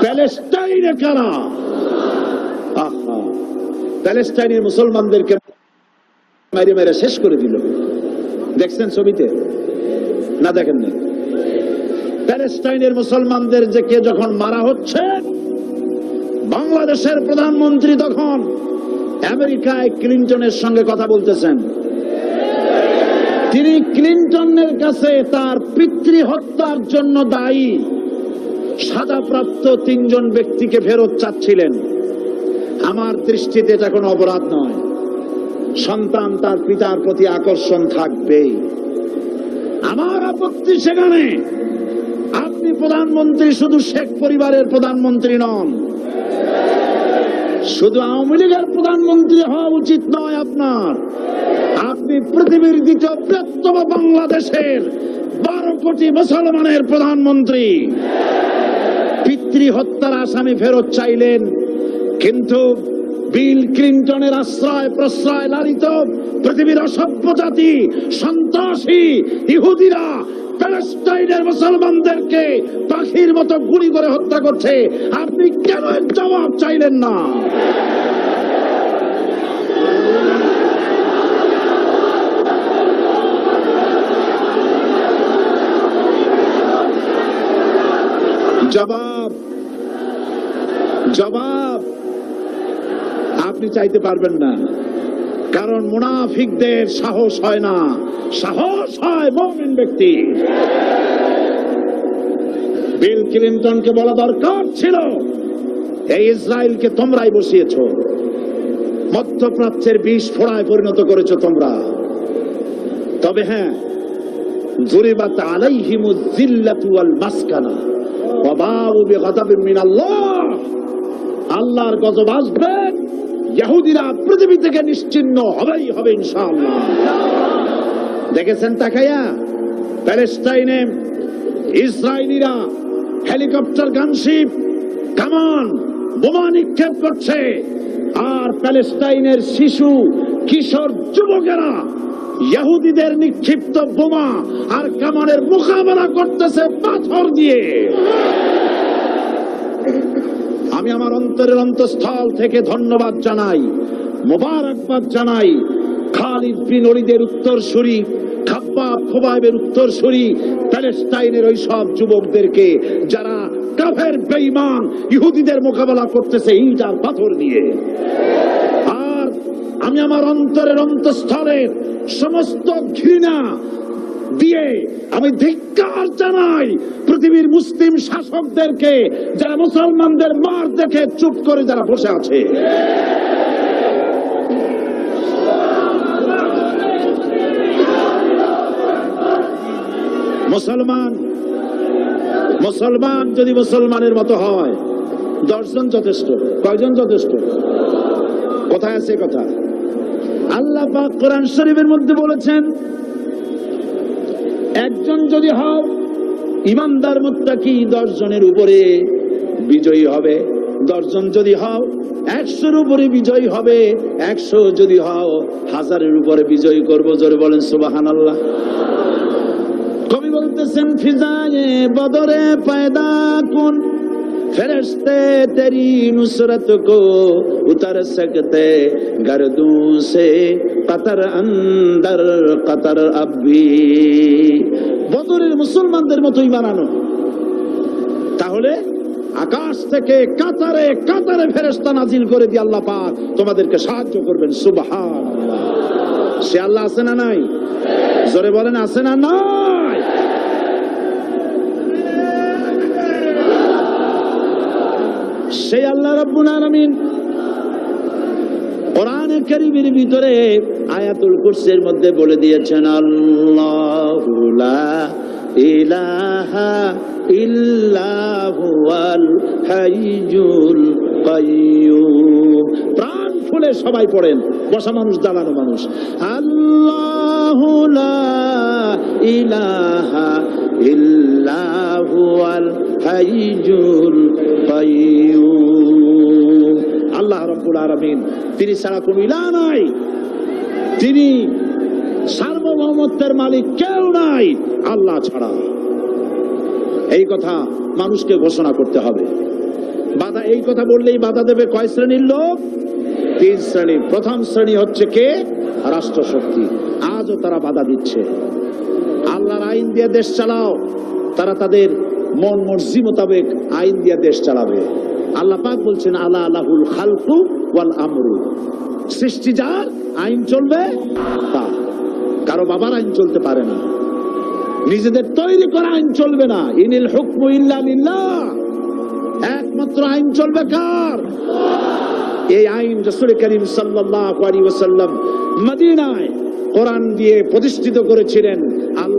প্যালেস্টাইনে কারা? আহা। প্যালেস্টাইনের মুসলমানদেরকে মেরে মেরে শেষ করে দিল। দেখছেন ছবিতে? না দেখেন না প্যালেস্টাইনের মুসলমানদের যে কে যখন মারা হচ্ছে, বাংলাদেশের প্রধানমন্ত্রী তখন আমেরিকায় ক্লিন্টনের সঙ্গে কথা বলতেছেন। তিনি ক্লিন্টনের কাছে তার পিতৃ হত্যার জন্য দায়ী। সাজাপ্রাপ্ত তিনজন ব্যক্তিকে ফেরত চাচ্ছিলেন। আমার দৃষ্টিতে এটা কোনো অপরাধ নয়। সন্তান তার পিতার প্রতি আকর্ষণ থাকবেই। আমার আপত্তি সেখানে। আপনি প্রধানমন্ত্রী শুধু শেখ পরিবারের প্রধানমন্ত্রী নন। শুধু আওয়ামী লীগের প্রধানমন্ত্রী হওয়া উচিত নয় আপনার। আপনি পৃথিবীর দ্বিতীয় বৃহত্তম বাংলাদেশের বারো কোটি মুসলমানের প্রধানমন্ত্রী। পিতৃ হত্যার আসামি ফেরত চাইলেন। কিন্তু বিল ক্লিন্টনের আশ্রয় প্রশ্রয় লালিত পৃথিবীর অসভ্য জাতি, সন্ত্রাসী, ইহুদিরা, প্যালেস্টাইনের মুসলমানদেরকে পাখির মতো গুলি করে হত্যা করছে। আপনি কেন জবাব চাইলেন না? জবাব জবাব আপনি চাইতে পারবেন না। কারণ মুনাফিকদের সাহস হয় না। সাহস হয় মমিন ব্যক্তি। বিল ক্লিন্টনকে বলা দরকার ছিল, এই ইসরায়েলকে তোমরাই বসিয়েছ। মধ্যপ্রাচ্যের বিষ ফোড়ায় পরিণত করেছ তোমরা। তবে হ্যাঁ জুরিবাত আলাইহিমুজ জিল্লাতু ওয়াল মাসকানা। ওয়া বাউ বিগাদাবিন আল্লাহর গজব আসবে। ইহুদিরা পৃথিবী থেকে নিশ্চিন্ন হবেই হবে ইনশাআল্লাহ। দেখেছেন তাকাইয়া প্যালেস্টাইনে ইসরায়েলিরা হেলিকপ্টার, গানশিপ কামান বোমা নিক্ষেপ করছে। আর প্যালেস্টাইনের শিশু, কিশোর যুবকেরা ইহুদিদের নিক্ষিপ্ত বোমা আর কামানের মোকাবেলা করতেছে পাথর দিয়ে। আমি আমার অন্তরের অন্তঃস্থল থেকে ধন্যবাদ জানাই, মোবারকবাদ জানাই, খালিদ বিন অলিদের উত্তরসূরি, খাব্বাব খোবাইবের উত্তরসূরি প্যালেস্টাইনের ওই সব যুবকদেরকে যারা কাফের, বেঈমান, ইহুদিদের মোকাবেলা করতেছে ইট পাথর দিয়ে আর আমি আমার অন্তরের অন্তঃস্থলের সমস্ত ঘৃণা দিয়ে আমি ধিক্কার জানাই পৃথিবীর মুসলিম শাসকদেরকে, যারা মুসলমানদের মার দেখে চুপ করে যারা বসে আছে। মুসলমান মুসলমান যদি মুসলমানের মতো হয়, দশজন যথেষ্ট, কয়জন যথেষ্ট? কোথায় আছে কথা? আল্লাহ পাক কোরআন শরীফের মধ্যে বলেছেন একজন যদি হও ইমানদার মুত্তাকি দশ জনের উপরে বিজয়ী হবে। দশজন যদি হও একশোর উপরে বিজয়ী হবে। একশো যদি হও হাজারের উপরে বিজয়ী করব, জোরে বলেন সুবাহান আল্লাহ কবি বলতেছেন, ফিজায়ে বদরে পায়দা কোন ফেরস্তে তেরি নুসরত কো উতর সকতে গরদু সে কতর অন্দর কতর আব্বি বদরের মুসলমানদের মতোই বানানো। তাহলে আকাশ থেকে কাতারে কাতারে ফেরেস্তা নাজিল করে দিয়ে আল্লাহ পাক তোমাদেরকে সাহায্য করবেন সুবহান সে আল্লাহ আছে না নাই? জোরে বলেন, আছে না নাই? সেই আল্লাহ রব্বুল আলামিন কোরআনে কারীমের ভিতরে আয়াতুল কুরসির মধ্যে বলে দিয়েছেন, আল্লাহু লা ইলাহা ইল্লাহু আল হাইয়ুল কাইয়্যুম প্রাণ খুলে সবাই পড়েন, বসা মানুষ দাঁড়ানো মানুষ। আল্লাহু লা ইলাহা ইল্লাহু আল হাইয়ুল আল্লাহ রব্বুল আলামিন, তিনি ছাড়া কোনো ইলাহ নাই। তিনি সার্বভৌমত্বের মালিক কেউ নাই, আল্লাহ ছাড়া। এই কথা মানুষকে ঘোষণা করতে হবে। বাধা, এই কথা বললেই বাধা দেবে কয় শ্রেণির লোক? তিন শ্রেণি প্রথম শ্রেণি হচ্ছে কে? রাষ্ট্রশক্তি। আজও তারা বাধা দিচ্ছে। আল্লাহর আইন দিয়ে দেশ চালাও। তারা তাদের মন মর্জি মোতাবেক আইন দিয়ে দেশ চালাবে। আল্লাহ পাক বলছেন আল্লাহ আল্লাহুল খালকু ওয়াল আমরু। সৃষ্টি যার আইন চলবে, তা। কারও বাবার আইন চলতে পারে না। নিজেদের তৈরি করা আইন চলবে না। ইনিল হুকমু ইল্লা লিল্লাহ। একমাত্র আইন চলবে কার? এই আইন রসুল করিম সাল্লাল্লাহু আলাইহি ওয়াসাল্লাম মদিনায় কোরআন দিয়ে প্রতিষ্ঠিত করেছিলেন।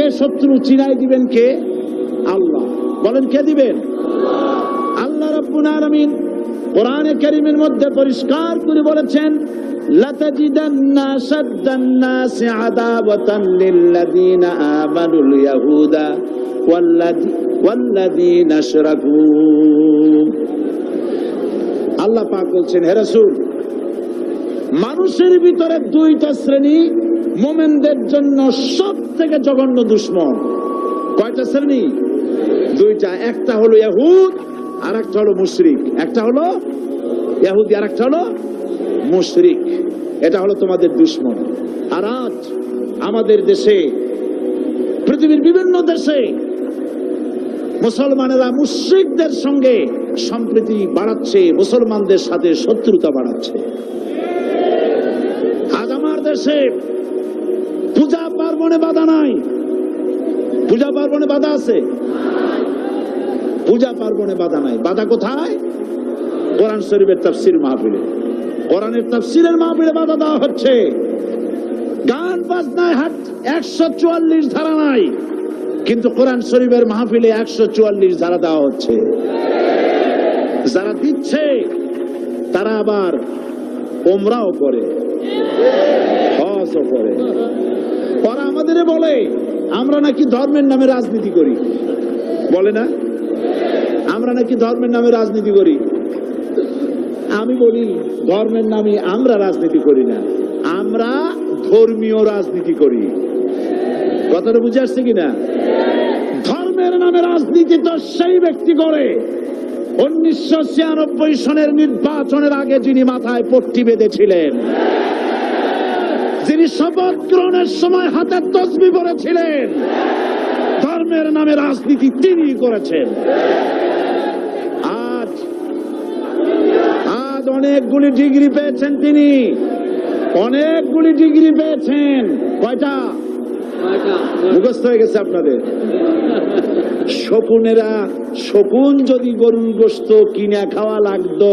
কে শত্রু চিনাই দিবেন কে? আল্লাহ। বলেন, কে দিবেন? আল্লাহ রাব্বুল কোরআনে কারীমের মধ্যে পরিষ্কার করে বলেছেন আল্লাহ পাক বলছেন, হে মানুষের ভিতরে দুইটা শ্রেণি মোমেনদের জন্য সব থেকে জঘন্য দুশ্মন। কয়টা শ্রেণি? দুইটা। একটা হলো ইয়াহুদ আর একটা হলো মুশরিক। একটা হলো ইয়াহুদি আর একটা হলো মুশরিক। এটা হলো তোমাদের দুশ্মন। আর আজ আমাদের দেশে, পৃথিবীর বিভিন্ন দেশে মুসলমানেরা মুশ্রিকদের সঙ্গে সম্প্রীতি বাড়াচ্ছে, মুসলমানদের সাথে শত্রুতা বাড়াচ্ছে। আজ আমার দেশে পার্বণে বাধা নাই। পূজা পার্বণে বাধা আছে? পূজা পার্বণে বাধা নাই। বাধা কোথায়? কোরআন শরীফের তাফসির মাহফিলে। কোরআনের তাফসিরের মাহফিলে বাধা দেওয়া হচ্ছে। গান বাজনায় হাট একশো চুয়াল্লিশ ধারা নাই। কিন্তু কোরআন শরীফের মাহফিলে একশো চুয়াল্লিশ ধারা দেওয়া হচ্ছে। যারা দিচ্ছে, তারা আবার ওমরাও করে, হজও করে। ওরা আমাদের বলে, আমরা নাকি ধর্মের নামে রাজনীতি করি। বলে না? আমরা নাকি ধর্মের নামে রাজনীতি করি। আমি বলি, ধর্মের নামে আমরা রাজনীতি করি না। আমরা ধর্মীয় রাজনীতি করি। কথাটা বুঝে আসছে কিনা? ধর্মের নামে রাজনীতি তো সেই ব্যক্তি করে। উনিশশো ছিয়ানব্বই সনের নির্বাচনের আগে যিনি মাথায় পট্টি বেঁধেছিলেন যিনি শপথ গ্রহণের সময় হাতের তসবি পড়েছিলেন ধর্মের নামে রাজনীতি তিনি করেছেন। আজ আজ অনেকগুলি ডিগ্রি পেয়েছেন তিনি। অনেকগুলি ডিগ্রি পেয়েছেন। কয়টা? মুখস্থ হয়ে গেছে আপনাদের। শকুনেরা শকুন যদি গরুর গোস্ত কিনে খাওয়া লাগতো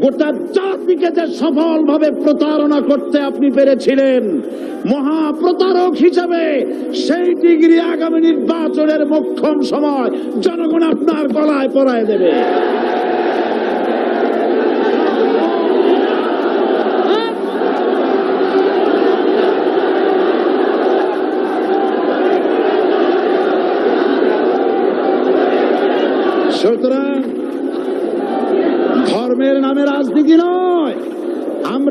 গোটা জাতিকে যে সফল ভাবে প্রতারণা করতে আপনি পেরেছিলেন। মহা প্রতারক হিসাবে সেই ডিগ্রি আগামী নির্বাচনের মোক্ষম সময় জনগণ আপনার গলায় পরায় দেবে। সুতরাং ধর্মের নামে রাজনীতি নয় আমরা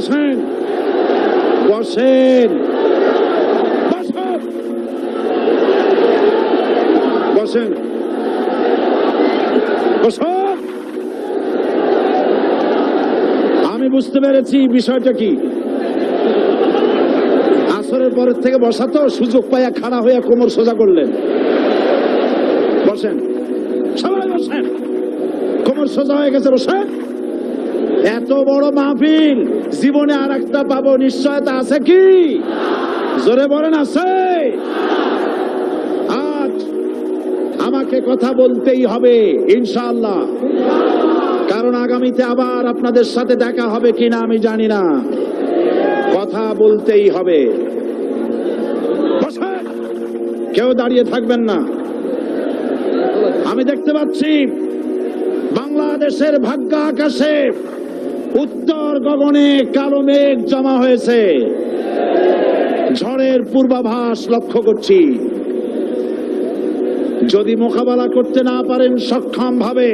বসেন বসেন বসেন আমি বুঝতে পেরেছি বিষয়টা কি। আসরের পরের থেকে বসা তো সুযোগ পাইয়া খাড়া হইয়া কোমর সোজা করলেন। বসেন। সবাই বসেন। কোমর সোজা হয়ে গেছে, বসেন। এত বড় মাহফিল, জীবনে আর একটা পাবো, নিশ্চয়তা আছে কি? জোরে বলেন, আছে। আজ আমাকে কথা বলতেই হবে ইনশাল্লাহ কারণ আগামীতে আবার আপনাদের সাথে দেখা হবে কিনা আমি জানি না। কথা বলতেই হবে। কেউ দাঁড়িয়ে থাকবেন না। আমি দেখতে পাচ্ছি বাংলাদেশের ভাগ্য আকাশে উত্তর গগনে কালো মেঘ জমা হয়েছে। ঝড়ের পূর্বাভাস লক্ষ্য করছি। যদি মোকাবেলা করতে না পারেন সক্ষম ভাবে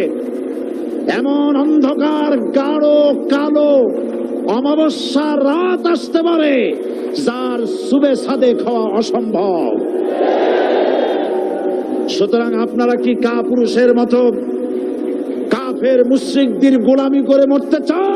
এমন অন্ধকার, গাঢ়, কালো অমাবস্যার রাত আসতে পারে, যার সুবে সাদে খাওয়া অসম্ভব। সুতরাং আপনারা কি কা পুরুষের মতো কাফের মুশ্রিকদের গোলামি করে মরতে চান?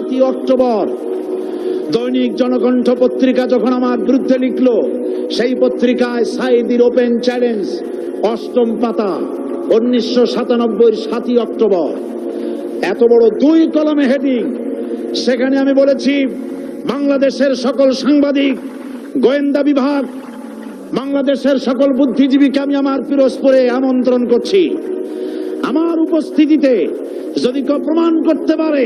সাতই অক্টোবর দৈনিক জনকণ্ঠ পত্রিকা যখন আমার বিরুদ্ধে লিখলো, সেই পত্রিকায় সাইদির ওপেন চ্যালেঞ্জ অষ্টম পাতা, উনিশশো সাতানব্বই সাতই অক্টোবর। এত বড় দুই কলমে হেডিং সেখানে আমি বলেছি, বাংলাদেশের সকল সাংবাদিক, গোয়েন্দা বিভাগ, বাংলাদেশের সকল বুদ্ধিজীবীকে আমি আমার পিরোজপুরে আমন্ত্রণ করছি। আমার উপস্থিতিতে যদি কেউ প্রমাণ করতে পারে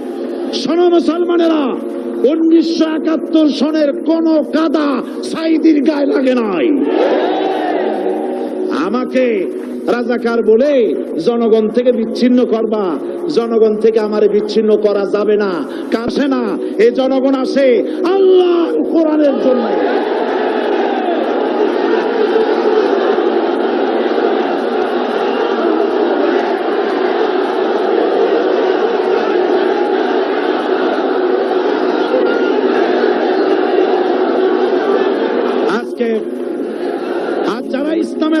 শোনো মুসলমানেরা, উনিশশো একাত্তর সনের কোন কাদা সাইদির গায়ে লাগে নাই। আমাকে রাজাকার বলে জনগণ থেকে বিচ্ছিন্ন করবা, জনগণ থেকে আমার বিচ্ছিন্ন করা যাবে না। কাছে না এ জনগণ আসে আল্লাহ কোরআনের জন্য আজকে আর যারা ইসলামের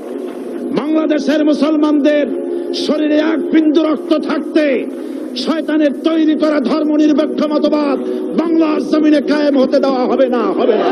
বাংলাদেশের মুসলমানদের শরীরে এক বিন্দু রক্ত থাকতে শয়তানের তৈরি করা ধর্ম নিরপেক্ষ মতবাদ বাংলার জমিনে কায়েম হতে দেওয়া হবে না হবে না।